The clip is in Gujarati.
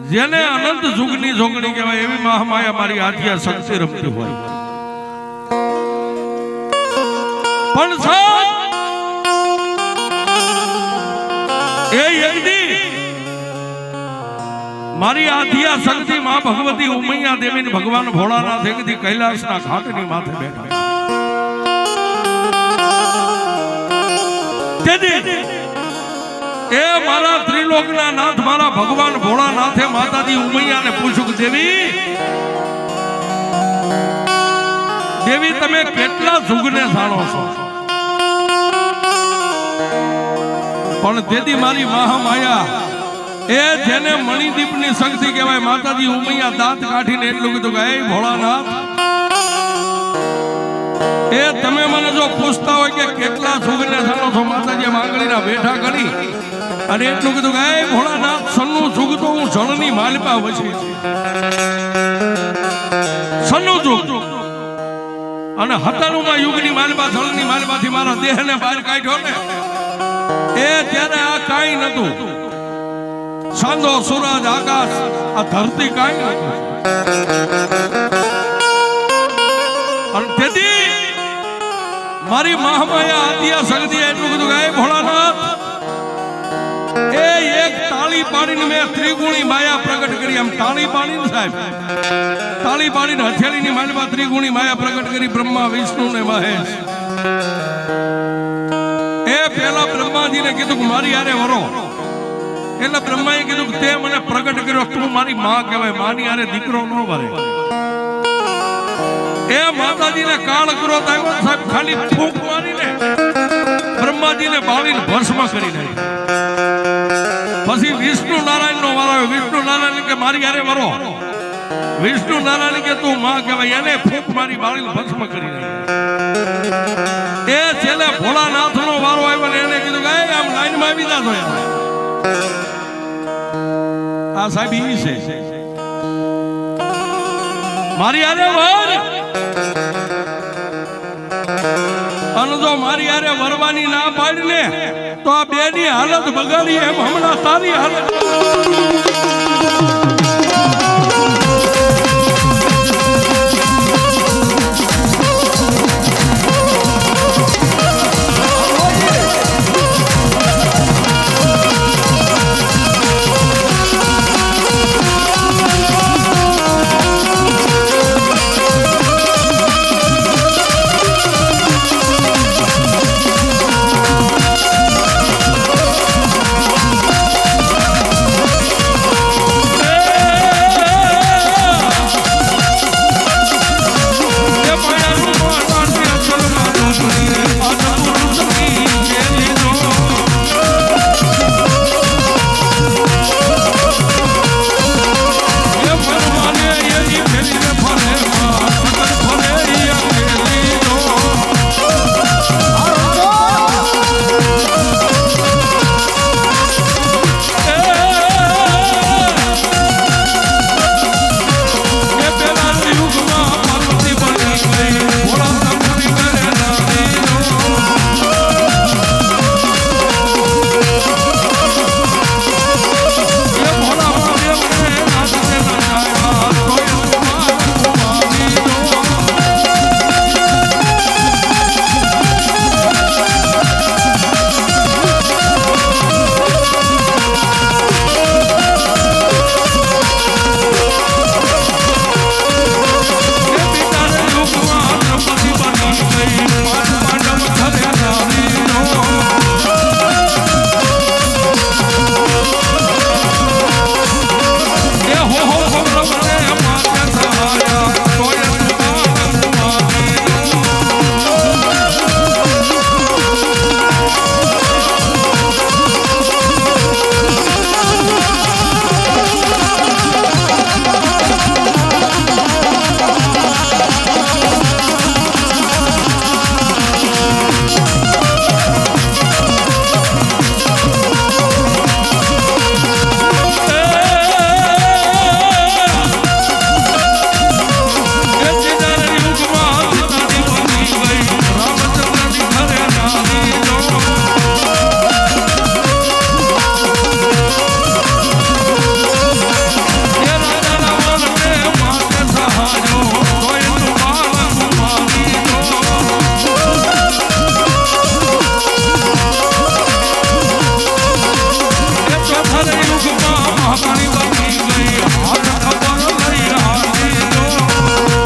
જેને અનંત જુગની જોગણી કહેવાય, એવી મહામાયા મારી આધ્યા શક્તિ રમતી હોય. પણ એ મારી આધ્યા શક્તિ માં ભગવતી ઉમૈયા દેવી ભગવાન ભોળાનાથ એકદી કૈલાસના ઘાટની માથે બેઠા. એ મારા ત્રિલોકના નાથ, મારા ભગવાન ભોળાનાથે માતાજી ઉમૈયાને પૂછું દેવી દેવી, તમે કેટલા જુગને જાણો છો? પણ દેદી મારી મહામાયા, એ જેને મણિદીપની શક્તિ કહેવાય, માતાજી ઉમૈયા દાંત કાઢીને એટલું કીધું કે, એ ભોળાનાથ, એ તમે મને જો પૂછતા હોય કે કેટલા જુગને જાણો છો? માતાજી માંગણીના બેઠા કરી અને એટલું કીધું કે, એ ભોળાનાથ, સન્નું જુગ માલપા હું જળની માલિપા વછી સન્નું જુગ. અને હતાનુમાં યુગની માલપા જણની માલપાથી મારા દેહને બહાર કાઢ્યો ને, એ ત્યારે આ કાંઈ નતું સાંધો, સૂરજ, આકાશ, આ ધરતી કાંઈ નતું મારી મહામાયા આદ્યા સગદી એટલું કીધું કે ભોળાનાથ તાળી પાડીને મેં ત્રિગુણી માયા પ્રગટ કરી. એમ તાળી પાડીને સાહેબ તાળી પાડીને હથેળીની માલમાં ત્રિગુણી માયા પ્રગટ કરી બ્રહ્મા, વિષ્ણુ ને મહેશ. એ પેલા બ્રહ્માજીને કીધું કે મારી આરે વરો. એટલે બ્રહ્માએ કીધું કે તે મને પ્રગટ કર્યો. તું મારી માં કહેવાય, માની આરે દીકરો ન ભરે એ માતાજીને કાળ કરો સાહેબ, ખાલી ફૂંક મારીને બ્રહ્માજીને બાળીને ભસ્મ કરી નાખ્યો પછી વિષ્ણુ નારાયણ નો વારો વિષ્ણુ નારાયણ કે મારી હારે વરો. વિષ્ણુ નારાયણ કે તું માં કહેવાય. એને ફૂંક મારી બાળીને ભસ્મ કરી નાખ્યો એ છેલ્લે ભોળાનાથ નો વારો આવ્યો ને એને કીધું કે આમ લાઈનમાં આવી જાતો આ સાહેબ ઈ છે. મારી હારે વર. અને જો મારી હારે વરવાની ના પાડી ને તો આ બે ની હાલત બગાડી એમ હમણાં સારી હાલત